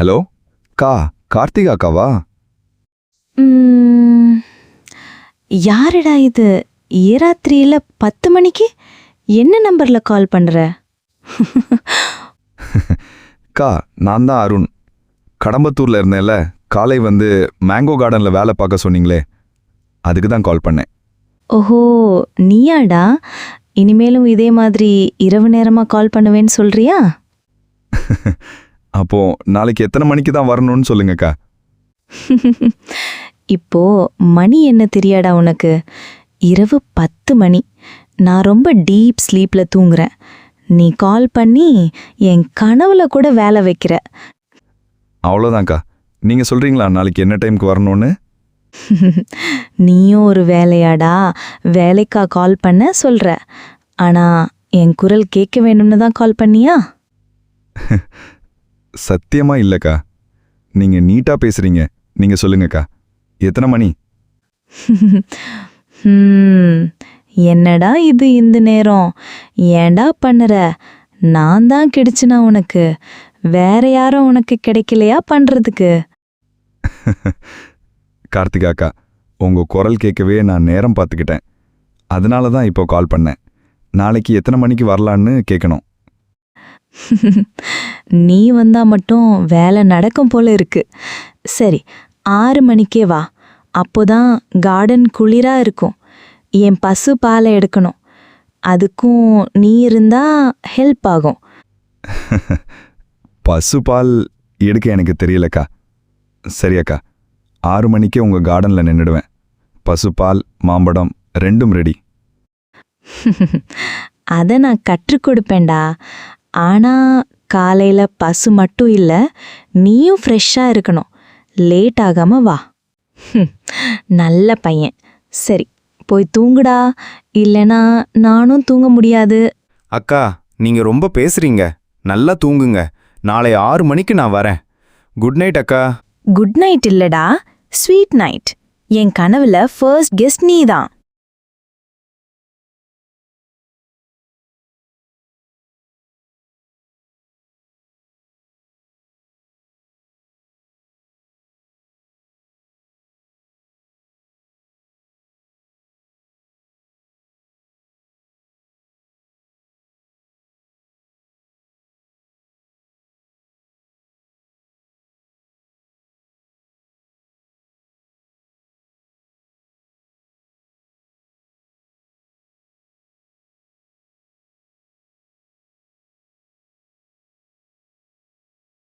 Hello? கா கார்த்திகா அக்காவா யாருடா இது? ஏராத்திரியில பத்து மணிக்கு? என்ன நம்பர்ல கால் பண்ற? கா நான் தான் அருண். கடம்பத்தூர்ல இருந்தேன்ல காலை வந்து மேங்கோ கார்டன்ல வேலை பார்க்க சொன்னீங்களே அதுக்கு தான் கால் பண்ணேன். ஓஹோ நீயாடா? இனிமேலும் இதே மாதிரி இரவு நேரமா கால் பண்ணுவேன்னு சொல்றியா? அப்போ நாளைக்கு எத்தனை மணிக்கு தான் வரணும்னு சொல்லுங்கக்கா. இப்போ மணி என்ன தெரியாடா உனக்கு? இரவு பத்து மணி. நான் ரொம்ப டீப் ஸ்லீப்ல தூங்குறேன். நீ கால் பண்ணி என் கனவுல கூட வேலை வைக்கிற. அவ்வளோதான்க்கா நீங்க சொல்றீங்களா நாளைக்கு என்ன டைம்க்கு வரணும்னு? நீயும் ஒரு வேலையாடா. வேலைக்கா கால் பண்ண சொல்ற. ஆனா என் குரல் கேட்க வேணும்னு தான் கால் பண்ணியா? சத்தியமா இல்லக்கா. நீங்க நீட்டா பேசுறீங்க. நீங்க சொல்லுங்கக்கா. எத்தனை மணி? என்னடா இது இந்த நேரம்? ஏன்டா பண்ணுற? நான் தான் கிடைச்சுனா உனக்கு. வேற யாரும் உனக்கு கிடைக்கலையா பண்றதுக்கு கார்த்திகாக்கா உங்க குரல் கேட்கவே நான் நேரம் பார்த்துக்கிட்டேன். அதனால தான் இப்போ கால் பண்ணேன். நாளைக்கு எத்தனை மணிக்கு வரலான்னு கேட்கணும். நீ வந்தா மட்டும் வேலை நடக்கும் போல இருக்கு. சரி ஆறு மணிக்கே வா. அப்போதான் கார்டன் குளிரா இருக்கும். என் பசு பாலை எடுக்கணும். அதுக்கும் நீ இருந்தா ஹெல்ப் ஆகும். பசுபால் எடுக்க எனக்கு தெரியலக்கா. சரியக்கா ஆறு மணிக்கே உங்க கார்டன்ல நின்றுடுவேன் பசுபால் மாம்பழம் ரெண்டும் ரெடி அதை நான் கற்றுக் கொடுப்பேன்டா. ஆனா காலையில பசு மட்டும் இல்ல நீயும் ஃப்ரெஷ்ஷா இருக்கணும். லேட் ஆகாம வா. நல்ல பையன். சரி போய் தூங்குடா. இல்லனா நானும் தூங்க முடியாது. அக்கா நீங்க ரொம்ப பேசுறீங்க. நல்லா தூங்குங்க. நாளை ஆறு மணிக்கு நான் வரேன். குட் நைட் அக்கா. குட் நைட் இல்லடா. ஸ்வீட் நைட் என் கனவுல ஃபர்ஸ்ட் கெஸ்ட் நீ தான்